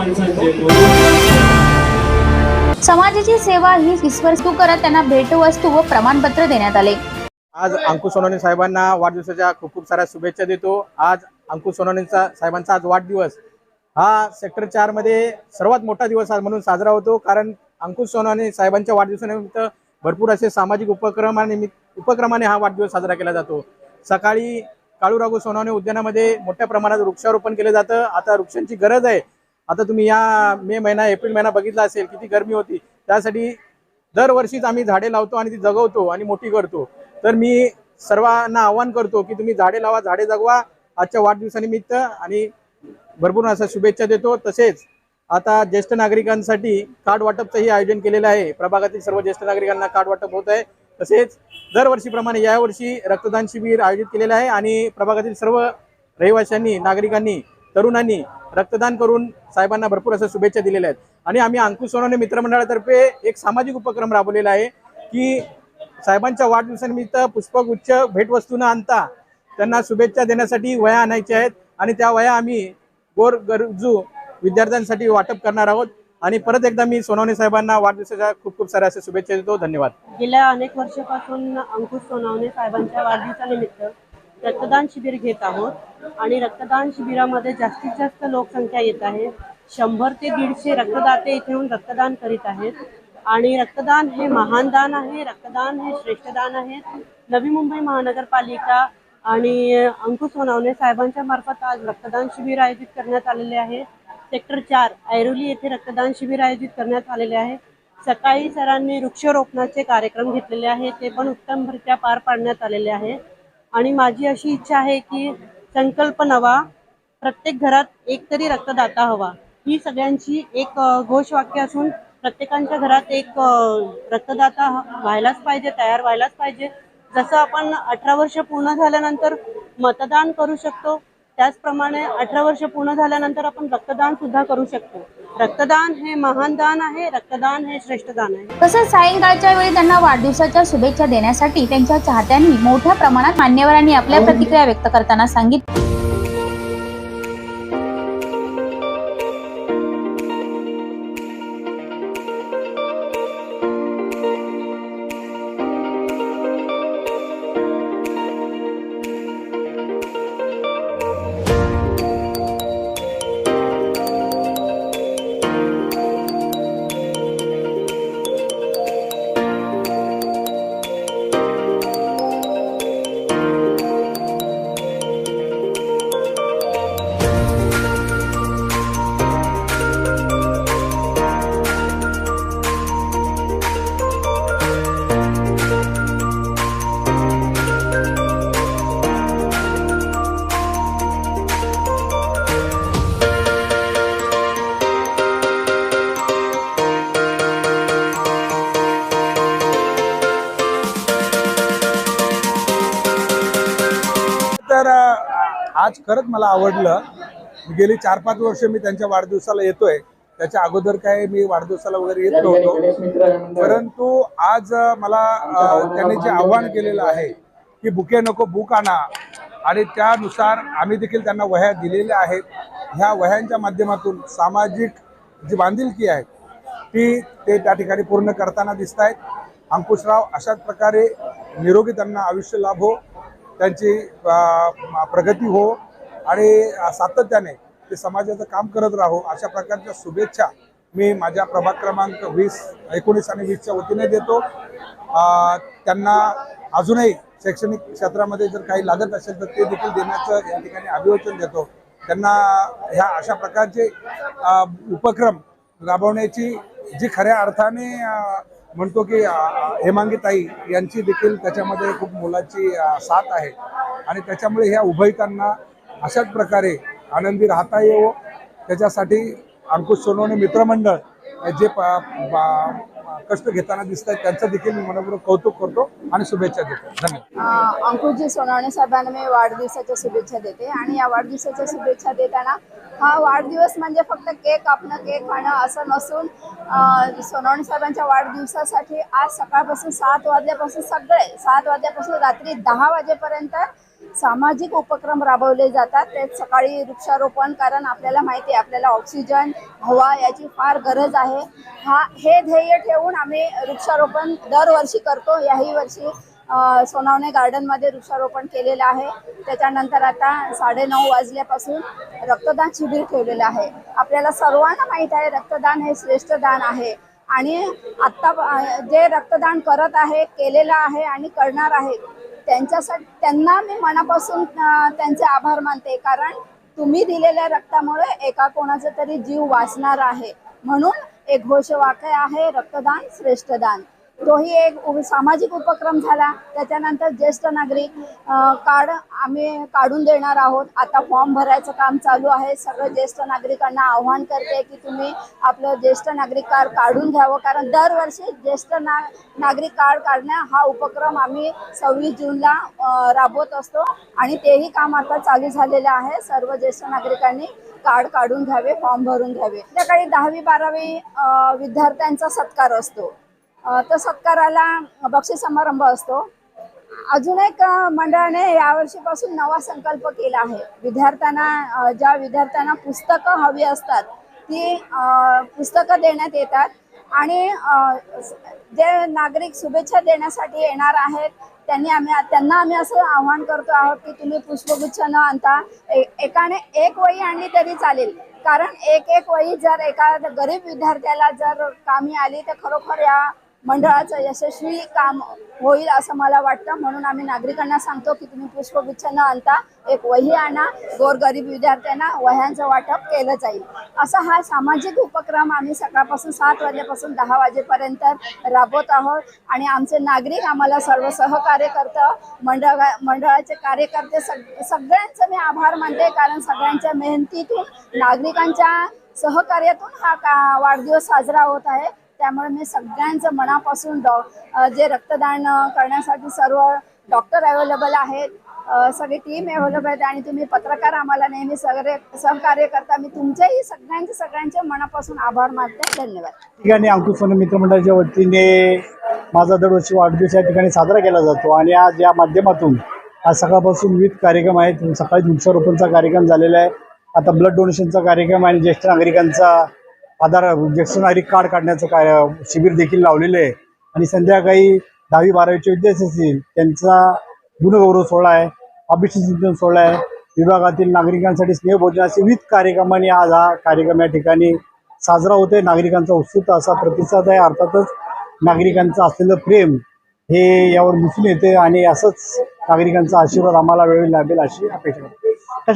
माणसांचे समाजाची सेवा ही ईश्वरस्तू करत त्यांना भेटवस्तू व प्रमाणपत्र देण्यात आले. आज अंकुश सोनवणे साहेबांना वाढदिवसाच्या खूप खूप साऱ्या शुभेच्छा देतो. आज अंकुश सोनवणेंचा साहेबांचा आज वाढदिवस. हा सेक्टर चारमध्ये सर्वात मोठा दिवस आज म्हणून साजरा होतो. कारण अंकुश सोनवणे साहेबांच्या वाढदिवसानिमित्त भरपूर असे सामाजिक उपक्रमानिमित्त उपक्रमाने हा वाढदिवस साजरा केला जातो. सकाळी काळूराघू सोनवणे उद्यानामध्ये मोठ्या प्रमाणात वृक्षारोपण केलं जातं. आता वृक्षांची गरज आहे. आता तुम्ही या मे महिना एप्रिल महिना बघितला असेल किती गरमी होती. त्यासाठी दरवर्षीच आम्ही झाडे लावतो आणि ती जगवतो आणि मोठी करतो. तर मी सर्वांना आवाहन करतो की तुम्ही झाडे लावा झाडे जगवा. आजच्या वाढदिवसानिमित्त आणि भरपूर असं शुभेच्छा देतो. तसेच आता ज्येष्ठ नागरिकांसाठी कार्ड वाटपचंही आयोजन केलेलं आहे. प्रभागातील सर्व ज्येष्ठ नागरिकांना कार्ड वाटप होत आहे. तसेच दरवर्षीप्रमाणे यावर्षी रक्तदान शिबिर आयोजित केलेलं आहे आणि प्रभागातील सर्व रहिवाशांनी नागरिकांनी तरुणांनी रक्तदान करून साहेबांना भरपूर असं शुभेच्छा दिलेल्या आहेत. आणि आम्ही अंकुश सोनवणे मित्रमंडळातर्फे एक सामाजिक उपक्रम राबवलेला आहे की साहेबांच्या वाढदिवसानिमित्त पुष्पगुच्छ भेटवस्तू न आणता त्यांना शुभेच्छा देण्यासाठी वया आणायच्या आहेत आणि त्या वया आम्ही गोर गरजू विद्यार्थ्यांसाठी वाटप करणार आहोत. आणि परत एकदा मी सोनवणे साहेबांना वाढदिवसाच्या खूप खूप साऱ्या अशा शुभेच्छा देतो. धन्यवाद. गेल्या अनेक वर्षापासून अंकुश सोनवणे साहेबांच्या वाढदिवसानिमित्त रक्तदान शिबिर घेत आहोत. आणि रक्तदान शिबिरामध्ये जास्तीत जास्त लोकसंख्या येत आहे. शंभर ते दीडशे रक्तदाते इथे येऊन रक्तदान करीत आहेत. आणि रक्तदान हे महान दान आहे. रक्तदान हे श्रेष्ठ दान आहे. नवी मुंबई महानगरपालिका आणि अंकुश सोनावणे साहेबांच्या मार्फत आज रक्तदान शिबिर आयोजित करण्यात आलेले आहे. सेक्टर चार ऐरोली येथे रक्तदान शिबिर आयोजित करण्यात आलेले आहे. सकाळी सरांनी वृक्षारोपणाचे कार्यक्रम घेतलेले आहे. ते पण उत्तमरित्या पार पाडण्यात आलेले आहे. आणि माझी अशी इच्छा आहे की संकल्प नवा प्रत्येक घरात एक तरी रक्तदाता हवा. ही सगळ्यांची एक घोषवाक्य असून प्रत्येकांच्या घरात एक रक्तदाता व्हायलाच पाहिजे तयार व्हायलाच पाहिजे. जसं आपण अठरा वर्ष पूर्ण झाल्यानंतर मतदान करू शकतो त्याचप्रमाणे अठरा वर्ष पूर्ण झाल्यानंतर आपण रक्तदान सुद्धा करू शकतो. रक्तदान हे महान दान आहे रक्तदान हे श्रेष्ठ दान आहे. तसंच सायंकाळच्या वेळी त्यांना वाढदिवसाच्या शुभेच्छा देण्यासाठी त्यांच्या चाहत्यांनी मोठ्या प्रमाणात मान्यवरांनी आपल्या प्रतिक्रिया व्यक्त करताना सांगितलं. आज खरंच मला आवडलं. गेली चार पाच वर्ष मी त्यांच्या वाढदिवसाला येतोय. त्याच्या अगोदर काय मी वाढदिवसाला वगैरे येत नव्हतो. परंतु आज मला त्यांनी जे आव्हान केलेलं आहे की बुके नको बुक आणा. आणि त्यानुसार आम्ही देखील त्यांना वह्या दिलेल्या आहेत. ह्या वह्यांच्या माध्यमातून सामाजिक जी बांधिलकी आहे ती ते त्या ठिकाणी पूर्ण करताना दिसत आहेत अंकुशराव अशाच प्रकारे निरोगी त्यांना आयुष्य लाभो. त्यांची प्रगती हो आणि सातत्याने ते समाजाचं काम करत राहो अशा प्रकारच्या शुभेच्छा मी माझ्या प्रभाग क्रमांक वीस एकोणीस आणि वीसच्या वतीने देतो. त्यांना अजूनही शैक्षणिक क्षेत्रामध्ये जर काही लागत असेल तर ते देखील देण्याचं या ठिकाणी अभिवचन देतो. त्यांना ह्या अशा प्रकारचे उपक्रम राबवण्याची जी खऱ्या अर्थाने म्हणतो की हेमांगीताई यांची देखील त्याच्यामध्ये खूप मोलाची साथ आहे. आणि त्याच्यामुळे ह्या उभयतांना अशाच प्रकारे आनंदी राहता येवो. त्याच्यासाठी अंकुश सोनवणे मित्रमंडळ जे प- कष्ट घेताना दिसत आहेत त्यांचं देखील मी मनपूर्वक कौतुक करतो आणि शुभेच्छा देतो. धन्यवाद. अंकुशजी सोनवणे साहेबांना मी वाढदिवसाच्या शुभेच्छा देते आणि या वाढदिवसाच्या शुभेच्छा देताना हा वाढदिवस म्हणजे फक्त केक कापणं केक खाणं असं नसून अ, सोनवणे साहेबांच्या वाढदिवसासाठी आज सकाळपासून सात वाजल्यापासून सगळे सात वाजल्यापासून रात्री दहा वाजेपर्यंत सामाजिक उपक्रम राबवले जातात. ते सकाळी वृक्षारोपण कारण आपल्याला माहिती आहे आपल्याला ऑक्सिजन हवा याची फार गरज आहे. हा हे ध्येय ठेवून आम्ही वृक्षारोपण दरवर्षी करतो. याही वर्षी सोनावणे गार्डनमध्ये वृक्षारोपण केलेलं आहे. त्याच्यानंतर आता साडेनऊ वाजल्यापासून रक्तदान शिबिर ठेवलेलं आहे. आपल्याला सर्वांना माहीत आहे रक्तदान हे श्रेष्ठ दान आहे. आणि आत्ता जे रक्तदान करत आहे केलेलं आहे आणि करणार आहे त्यांच्यासाठी त्यांना मी मनापासून त्यांचे आभार मानते. कारण तुम्ही दिलेल्या रक्तामुळे एका कोणाचा तरी जीव वाचणार आहे. म्हणून एक घोषवाक्य आहे रक्तदान श्रेष्ठदान तोही एक सामाजिक उपक्रम झाला. त्याच्यानंतर ज्येष्ठ नागरिक कार्ड आम्ही काढून देणार आहोत. आता फॉर्म भरायचं काम चालू आहे. सगळं ज्येष्ठ नागरिकांना आव्हान करते की तुम्ही आपलं ज्येष्ठ नागरिक कार्ड काढून घ्यावं. कारण दरवर्षी ज्येष्ठ ना नागरिक कार्ड काढण्या हा उपक्रम आम्ही सव्वीस जूनला राबवत असतो. आणि तेही काम आता चालू झालेलं आहे. सर्व ज्येष्ठ नागरिकांनी कार्ड काढून घ्यावे फॉर्म भरून घ्यावे. त्याकाळी दहावी बारावी विद्यार्थ्यांचा सत्कार असतो. तर सत्काराला बक्षीस समारंभ असतो. अजून एक मंडळाने यावर्षीपासून नवा संकल्प केला आहे. विद्यार्थ्यांना ज्या विद्यार्थ्यांना पुस्तकं हवी असतात ती पुस्तकं देण्यात येतात. आणि जे नागरिक शुभेच्छा देण्यासाठी येणार आहेत त्यांनी आम्ही त्यांना आम्ही असं आव्हान करतो आहोत की तुम्ही पुष्पगुच्छ न आणता एकाने एक वही आणली तरी चालेल. कारण एक एक वही जर एका गरीब विद्यार्थ्याला जर कामी आली तर खरोखर या मंडळाचं यशस्वी काम होईल असं मला वाटतं. म्हणून आम्ही नागरिकांना सांगतो की तुम्ही पुष्पगुच्छ न आणता एक वही आणा गोरगरीब विद्यार्थ्यांना वह्यांचं वाटप केलं जाईल. असा हा सामाजिक उपक्रम आम्ही सकाळपासून सात वाजेपासून दहा वाजेपर्यंत राबवत आहोत. आणि आमचे नागरिक आम्हाला सर्व सहकार्य करतं मंडळ मंडळाचे कार्यकर्ते सग सगळ्यांचं मी आभार मानते. कारण सगळ्यांच्या मेहनतीतून नागरिकांच्या सहकार्यातून हा का वाढदिवस साजरा होत आहे. त्यामुळे मी सगळ्यांचं मनापासून डॉ जे रक्तदान करण्यासाठी सर्व डॉक्टर अवेलेबल आहेत सगळी टीम अवेलेबल आहेत आणि तुम्ही पत्रकार आम्हाला नेहमी सगळे सहकार्य करता मी तुमच्याही सगळ्यांचे सगळ्यांचे मनापासून आभार मानते. धन्यवाद. ठिकाणी अंकुश सोने मित्र वतीने माझा दरवर्षी वाढदिवस या ठिकाणी साजरा केला जातो आणि आज या माध्यमातून आज सकाळपासून विविध कार्यक्रम आहेत. सकाळी वृक्षारोपणचा कार्यक्रम झालेला आहे. आता ब्लड डोनेशनचा कार्यक्रम आणि ज्येष्ठ नागरिकांचा आधार ज्येष्ठ कार्ड काढण्याचं कार्य शिबिर देखील लावलेलं आहे. आणि संध्याकाळी दहावी बारावीचे विद्यार्थी असतील त्यांचा गुणगौरव सोहळा आहे अभिषेक सिंचन सोहळा आहे. विभागातील नागरिकांसाठी स्नेहभोजन असे विविध कार्यक्रमांनी आज हा कार्यक्रम या ठिकाणी साजरा होतोय. नागरिकांचा उत्सुक असा प्रतिसाद आहे. अर्थातच नागरिकांचं असलेलं प्रेम हे यावर दिसून येते आणि असंच नागरिकांचा आशीर्वाद आम्हाला वेळ लाभेल अशी अपेक्षा